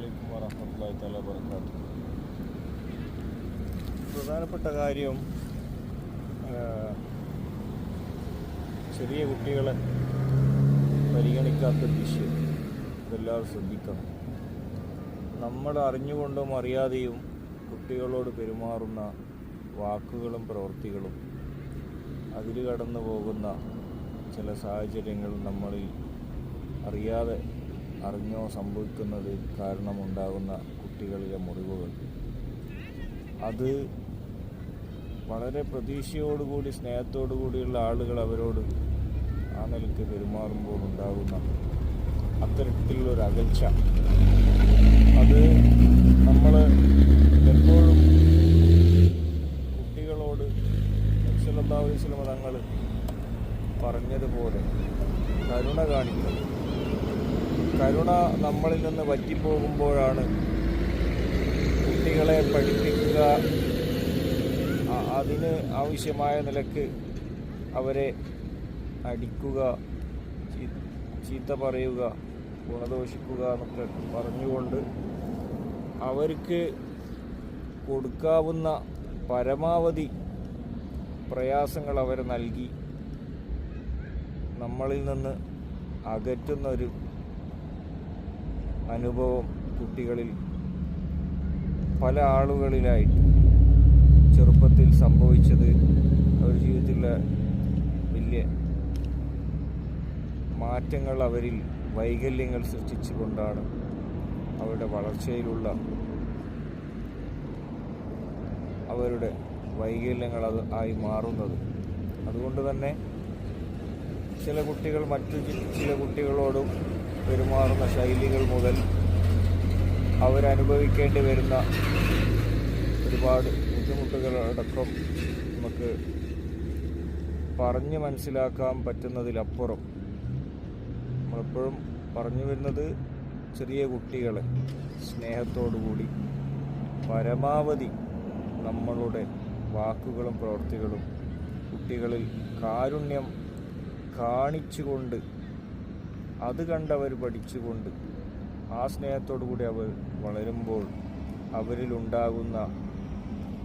വലൈക്കും വറഹമത്തല്ലാഹി തല വബറകാതുഹു പ്രധാനപ്പെട്ട കാര്യം ചെറിയ കുട്ടികളെ പരിഗണിക്കാത്ത വിഷയം. ഇതെല്ലാവരും ശ്രദ്ധിക്കണം. നമ്മൾ അറിഞ്ഞുകൊണ്ടും അറിയാതെയും കുട്ടികളോട് പെരുമാറുന്ന വാക്കുകളും പ്രവൃത്തികളും അതിൽ കടന്നു പോകുന്ന ചില സാഹചര്യങ്ങൾ നമ്മളിൽ അറിയാതെ അറിഞ്ഞോ സംഭവിക്കുന്നത് കാരണമുണ്ടാകുന്ന കുട്ടികളിലെ മുറിവുകൾ. അത് വളരെ പ്രതീക്ഷയോടുകൂടി സ്നേഹത്തോടുകൂടിയുള്ള ആളുകൾ അവരോട് ആ നിലയ്ക്ക് പെരുമാറുമ്പോൾ ഉണ്ടാകുന്ന അത്തരത്തിലുള്ള ഒരു അകൽച്ച. അത് നമ്മൾ എപ്പോഴും കുട്ടികളോട് നബ്സല്ലാസ്ലമ തങ്ങൾ പറഞ്ഞതുപോലെ കരുണ കാണിക്കണം കരുണ നമ്മളിൽ നിന്ന് വറ്റിപ്പോകുമ്പോഴാണ് കുട്ടികളെ പഠിപ്പിക്കുക. അതിന് ആവശ്യമായ നിലയ്ക്ക് അവരെ അടിക്കുക ചീത്ത പറയുക ഗുണദോഷിക്കുക എന്നൊക്കെ പറഞ്ഞുകൊണ്ട് അവർക്ക് കൊടുക്കാവുന്ന പരമാവധി പ്രയാസങ്ങൾ അവർ നൽകി. നമ്മളിൽ നിന്ന് അകറ്റുന്ന ഒരു അനുഭവം കുട്ടികളിൽ പല ആളുകളിലായിട്ട് ചെറുപ്പത്തിൽ സംഭവിച്ചത് അവരുടെ ജീവിതത്തിലെ വലിയ മാറ്റങ്ങൾ അവരിൽ വൈകല്യങ്ങൾ സൃഷ്ടിച്ചുകൊണ്ടാണ് അവരുടെ വളർച്ചയിലുള്ള അവരുടെ വൈകല്യങ്ങൾ അത് ആയി മാറുന്നത്. അതുകൊണ്ട് തന്നെ ചില കുട്ടികൾ മറ്റു ചില കുട്ടികളോടും പെരുമാറുന്ന ശൈലികൾ മുതൽ അവരനുഭവിക്കേണ്ടി വരുന്ന ഒരുപാട് ബുദ്ധിമുട്ടുകളടക്കം നമുക്ക് പറഞ്ഞ് മനസ്സിലാക്കാൻ പറ്റുന്നതിലപ്പുറം. നമ്മളെപ്പോഴും പറഞ്ഞു വരുന്നത് ചെറിയ കുട്ടികളെ സ്നേഹത്തോടുകൂടി പരമാവധി നമ്മളുടെ വാക്കുകളും പ്രവൃത്തികളും കുട്ടികളിൽ കാരുണ്യം കാണിച്ചുകൊണ്ട് അത് കണ്ടവർ പഠിച്ചുകൊണ്ട് ആ സ്നേഹത്തോടു കൂടി അവർ വളരുമ്പോൾ അവരിലുണ്ടാകുന്ന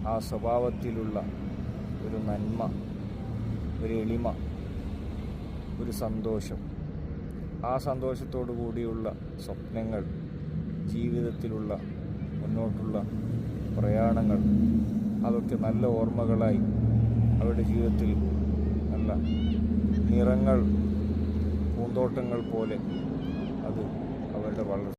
ആ സ്വഭാവത്തിലുള്ള ഒരു നന്മ ഒരു എളിമ ഒരു സന്തോഷം. ആ സന്തോഷത്തോടു കൂടിയുള്ള സ്വപ്നങ്ങൾ ജീവിതത്തിലുള്ള മുന്നോട്ടുള്ള പ്രയാണങ്ങൾ അതൊക്കെ നല്ല ഓർമ്മകളായി അവരുടെ ജീവിതത്തിൽ നല്ല നിറങ്ങൾ പൂന്തോട്ടങ്ങൾ പോലെ അത് അവരുടെ വളർച്ച